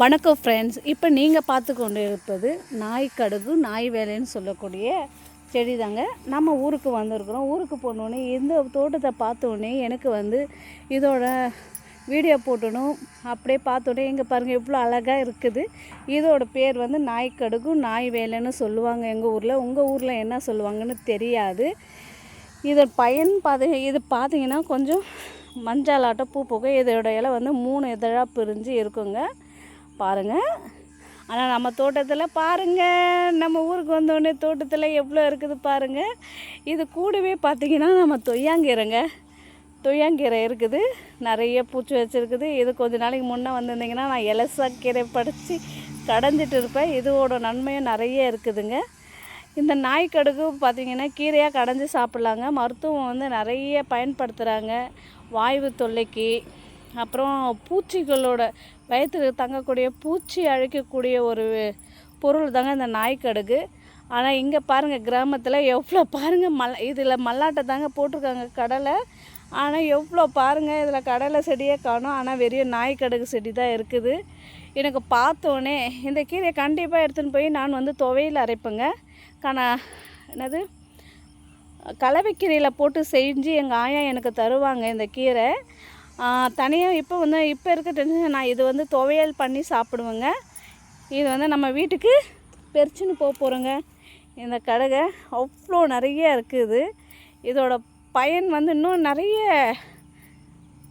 வணக்கம் ஃப்ரெண்ட்ஸ் இப்போ நீங்கள் பார்த்து கொண்டு இருப்பது நாய் கடுகு நாய் வேலைன்னு சொல்லக்கூடிய செடி தாங்க நம்ம ஊருக்கு வந்திருக்கிறோம். ஊருக்கு போனோடனே இந்த தோட்டத்தை பார்த்தோன்னே எனக்கு வந்து இதோட வீடியோ போட்டணும் அப்படியே பார்த்தோன்னே இங்கே பாருங்கள் இவ்வளோ அழகாக இருக்குது. இதோட பேர் வந்து நாய் கடுகு நாய் வேலைன்னு சொல்லுவாங்க எங்கள் ஊரில். உங்கள் ஊரில் என்ன சொல்லுவாங்கன்னு தெரியாது. இதோட பயன் பார்த்து இது பார்த்தீங்கன்னா கொஞ்சம் மஞ்சளாட்டம் பூ பூக்க இதோட இலை வந்து மூணு இதழாக பிரிஞ்சு இருக்குங்க. பாருங்கள் ஆனால் நம்ம தோட்டத்தில் பாருங்கள் நம்ம ஊருக்கு வந்தோடனே தோட்டத்தில் எவ்வளோ இருக்குது பாருங்கள் இது கூடவே பார்த்தீங்கன்னா நம்ம தொய்யாங்கீரைங்க. தொய்யாங்கீரை இருக்குது. நிறைய பூச்சி வச்சுருக்குது. இது கொஞ்ச நாளைக்கு முன்னே வந்திருந்தீங்கன்னா நான் இலசா கீரை படித்து கடைஞ்சிட்டு இருப்பேன். இதோட நன்மையும் நிறைய இருக்குதுங்க. இந்த நாய்க்கடுகு பார்த்திங்கன்னா கீரையாக கடைஞ்சி சாப்பிட்லாங்க. மருத்துவம் வந்து நிறைய பயன்படுத்துகிறாங்க வாய்வு தொல்லைக்கு அப்புறம் பூச்சிகளோட வயிற்றில் தங்கக்கூடிய பூச்சி அழிக்கக்கூடிய ஒரு பொருள் தாங்க இந்த நாய்க்கடுகு. ஆனால் இங்கே பாருங்கள் கிராமத்தில் எவ்வளோ பாருங்கள் மல் இதில் மல்லாட்டை தாங்க போட்டிருக்காங்க கடலை. ஆனால் எவ்வளோ பாருங்கள் இதில் கடலை செடியே காணும். ஆனால் வெறும் நாய்க்கடுகு செடி தான் இருக்குது. எனக்கு பார்த்தோன்னே இந்த கீரையை கண்டிப்பாக எடுத்துன்னு போய் நான் வந்து துவையில் அரைப்பேங்க. காணா என்னது? கலவைக்கீரையில் போட்டு செஞ்சு எங்கள் ஆயா எனக்கு தருவாங்க இந்த கீரை. தனியாக இப்போ வந்து இப்போ இருக்க டென்ஷன் நான் இது வந்து துவையல் பண்ணி சாப்பிடுவேங்க. இது வந்து நம்ம வீட்டுக்கு பெருச்சுன்னு போக போகிறோங்க இந்த கடுகை அவ்வளோ நிறைய இருக்குது. இதோட பயன் வந்து இன்னும் நிறைய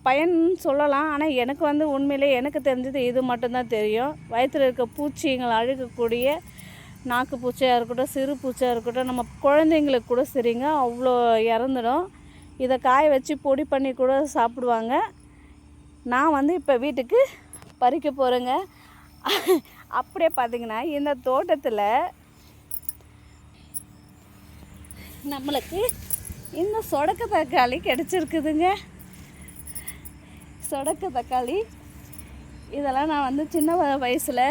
பயன் சொல்லலாம். ஆனால் எனக்கு வந்து உண்மையிலே எனக்கு தெரிஞ்சது இது மட்டும்தான் தெரியும். வயிற்றில் இருக்க பூச்சிங்களை அழுகக்கூடிய நாக்கு பூச்சியாக இருக்கட்டும் சிறு பூச்சியாக இருக்கட்டும் நம்ம குழந்தைங்களுக்கு கூட சரிங்க. அவ்வளோ இறந்துடும். இதை காய வச்சு பொடி பண்ணி கூட சாப்பிடுவாங்க. நான் வந்து இப்போ வீட்டுக்கு பறிக்க போகிறேங்க அப்படியே பார்த்திங்கன்னா இந்த தோட்டத்தில் நம்மளுக்கு இந்த சொடக்க தக்காளி கிடச்சிருக்குதுங்க. சொடக்க தக்காளி. இதெல்லாம் நான் வந்து சின்ன வயசில்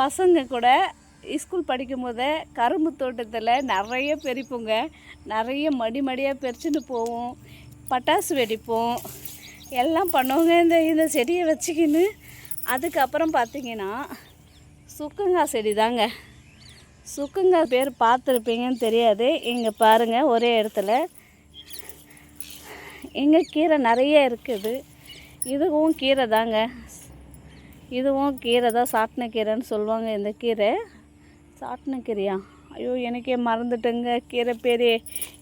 பசங்க கூட ஸ்கூல் படிக்கும் போதே கரும்பு தோட்டத்தில் நிறைய பெரிப்போங்க. நிறைய மடி மடியாக பறிச்சுன்னு போவோம். பட்டாசு வெடிப்போம். எல்லாம் பண்ணுவோங்க இந்த இந்த செடியை வச்சுக்கின்னு. அதுக்கப்புறம் பார்த்தீங்கன்னா சுக்கங்காய் செடி தாங்க சுக்கங்காய் பேர் பார்த்துருப்பீங்கன்னு தெரியாது. இங்கே பாருங்கள் ஒரே இடத்துல. இங்கே கீரை நிறைய இருக்குது. இதுவும் கீரை தாங்க இதுவும் கீரை தான் சாட்டின கீரைன்னு சொல்லுவாங்க இந்த கீரை. சாட்டின கீரையா ஐயோ எனக்கே மறந்துட்டேங்க. கீரை பேரே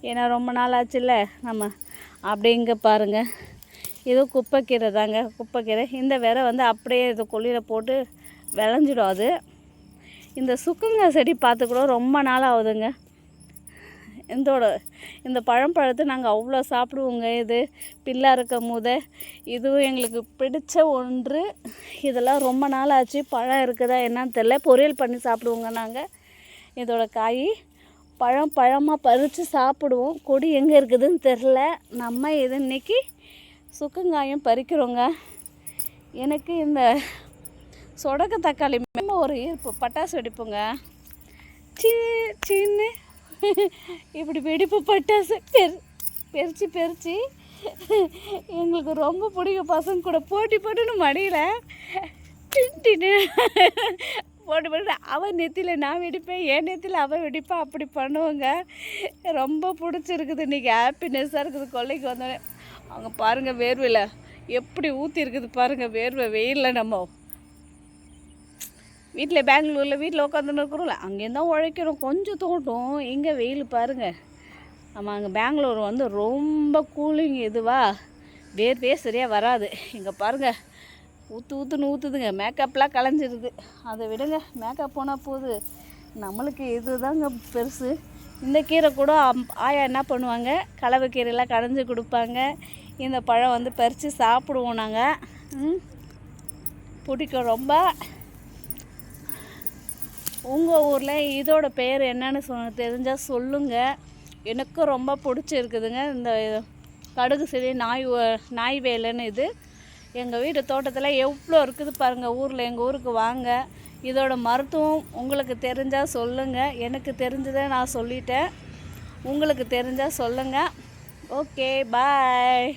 ஏன்னா ரொம்ப நாள் ஆச்சுல்ல நம்ம. அப்படிங்க இங்கே பாருங்கள் இது குப்பைக்கீரை தாங்க குப்பைக்கீரை. இந்த விரை வந்து அப்படியே இது கொல்லியில் போட்டு விளைஞ்சிடும் அது. இந்த சுக்குங்க செடி பார்த்துக்கூட ரொம்ப நாள் ஆகுதுங்க. இதோட இந்த பழம்பழத்தை நாங்கள் அவ்வளோ சாப்பிடுவோங்க இது. பில்லா இருக்கும் போது இதுவும் எங்களுக்கு பிடிச்ச ஒன்று. இதெல்லாம் ரொம்ப நாள் ஆச்சு. பழம் இருக்குதா என்னன்னு தெரில பொரியல் பண்ணி சாப்பிடுவோங்க நாங்கள் இதோட காய். பழம் பழமாக பறித்து சாப்பிடுவோம். கொடி எங்கே இருக்குதுன்னு தெரில நம்ம இது இன்னைக்கு சுக்குங்காயும் பறிக்கிறோங்க. எனக்கு இந்த சொடக்க தக்காளி மேலே ஒரு ஈர்ப்பு. பட்டாசு வெடிப்போங்க. சீ சின்ன. இப்படி வெடிப்பு பட்டாசு பெரு பெருச்சு பெருச்சு. எங்களுக்கு ரொம்ப பிடிக்கும். பசங்க கூட போட்டி போட்டுன்னு மடியில் டின்டின்னு போட்டு போட்டு அவன் நெத்தியில் நான் வெடிப்பேன் என் நெத்தியில் அவன் வெடிப்பேன் அப்படி பண்ணுவோங்க. ரொம்ப பிடிச்சிருக்குது. இன்றைக்கி ஹாப்பினஸ்ஸாக இருக்குது. கொல்லைக்கு வந்தோடனே. அவங்க பாருங்கள் வேர்வையில் எப்படி ஊற்றி இருக்குது பாருங்கள் வேர்வை வெயிலில் நம்ம வீட்டில் பெங்களூரில் வீட்டில் உட்காந்துன்னு இருக்கிறோம்ல அங்கேயும் தான் உழைக்கிறோம் கொஞ்சம் தோட்டம் இங்கே வெயில் பாருங்கள் ஆமாம் அங்கே பெங்களூர் வந்து ரொம்ப கூலிங் இதுவா. வேர்வே சரியாக வராது. இங்கே பாருங்கள் ஊற்று ஊற்றுன்னு ஊற்றுதுங்க மேக்கப்லாம் கலைஞ்சிருது அதை விடுங்க மேக்கப் போனால் போகுது நம்மளுக்கு இதுதாங்க பெருசு. இந்த கீரை கூட அம்- ஆயா என்ன பண்ணுவாங்க? கலவை கீரையெல்லாம் கடைஞ்சி கொடுப்பாங்க. இந்த பழம் வந்து பறித்து சாப்பிடுவோம் நாங்கள் பிடிக்கும் ரொம்ப. உங்கள் ஊரில் இதோட பெயர் என்னன்னு சொ தெரிஞ்சால் சொல்லுங்கள் எனக்கும் ரொம்ப பிடிச்சிருக்குதுங்க. இந்த கடுகு செடி நாய் நாய் வேலைன்னு இது. எங்கள் வீட்டு தோட்டத்தில் எவ்வளோ இருக்குது பாருங்கள் ஊரில் எங்கள் ஊருக்கு வாங்க. இதோட மருத்துவம் உங்களுக்கு தெரிஞ்சால் சொல்லுங்கள் எனக்கு தெரிஞ்சதை நான் சொல்லிட்டேன். உங்களுக்கு தெரிஞ்சால் சொல்லுங்கள் ஓகே பாய்.